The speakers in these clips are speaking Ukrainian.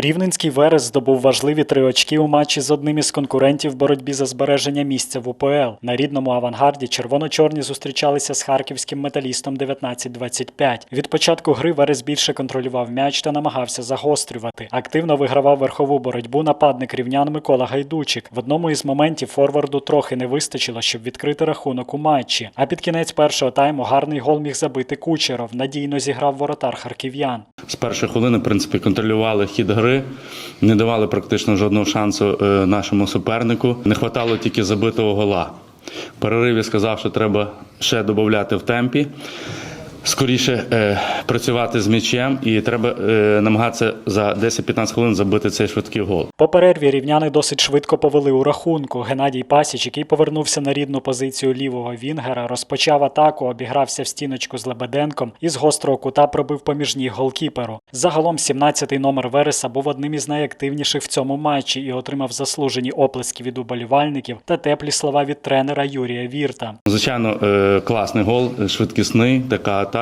Рівненський Верес здобув важливі три очки у матчі з одним із конкурентів в боротьбі за збереження місця в УПЛ. На рідному авангарді червоно-чорні зустрічалися з харківським металістом 19-25. Від початку гри Верес більше контролював м'яч та намагався загострювати. Активно вигравав верхову боротьбу нападник рівнян Микола Гайдучик. В одному із моментів форварду трохи не вистачило, щоб відкрити рахунок у матчі. А під кінець першого тайму гарний гол міг забити Кучеров. Надійно зіграв воротар харків'ян. З першої хвилини, в принципі, контролювали хід гри, не давали практично жодного шансу е, нашому супернику. Не вистачало тільки забитого гола. В перериві сказав, що треба ще додати в темпі. Скоріше е, працювати з м'ячем і треба е, намагатися за 10-15 хвилин забити цей швидкий гол. По перерві рівняни досить швидко повели у рахунку. Геннадій Пасіч, який повернувся на рідну позицію лівого Вінгера, розпочав атаку, обігрався в стіночку з Лебеденком і з гострого кута пробив поміж ніг голкіперу. Загалом 17-й номер Вереса був одним із найактивніших в цьому матчі і отримав заслужені оплески від уболівальників та теплі слова від тренера Юрія Вірта. Звичайно, е, класний гол, швидкісний, така атака.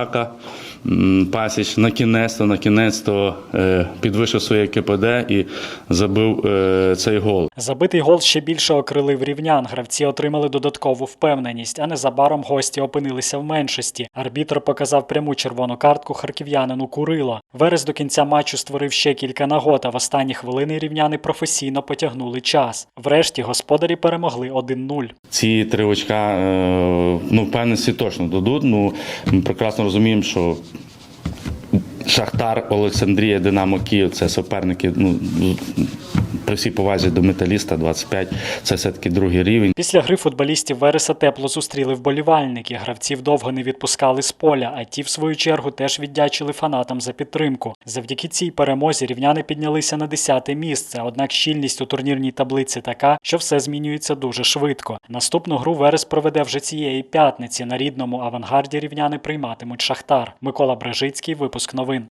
М, Пасіч на кінець-то, на кінець-то е, підвищив своє КПД і забив е, цей гол. Забитий гол ще більше окрилив рівнян. Гравці отримали додаткову впевненість, а незабаром гості опинилися в меншості. Арбітр показав пряму червону картку харків'янину Курило. Верес до кінця матчу створив ще кілька нагод, а в останні хвилини рівняни професійно потягнули час. Врешті господарі перемогли 1-0. Ці три очка, е, ну, впевненості точно дадуть. Ну, ми прекрасно розуміємо, що Шахтар, Олександрія, Динамо Київ це суперники. Ну, при всій повазі до металіста 25 це все-таки другий рівень. Після гри футболістів Вереса тепло зустріли вболівальники. Гравців довго не відпускали з поля, а ті, в свою чергу, теж віддячили фанатам за підтримку. Завдяки цій перемозі рівняни піднялися на 10-те місце. Однак щільність у турнірній таблиці така, що все змінюється дуже швидко. Наступну гру Верес проведе вже цієї п'ятниці. На рідному авангарді рівняни прийматимуть Шахтар. Микола Брежицький, випуск новин.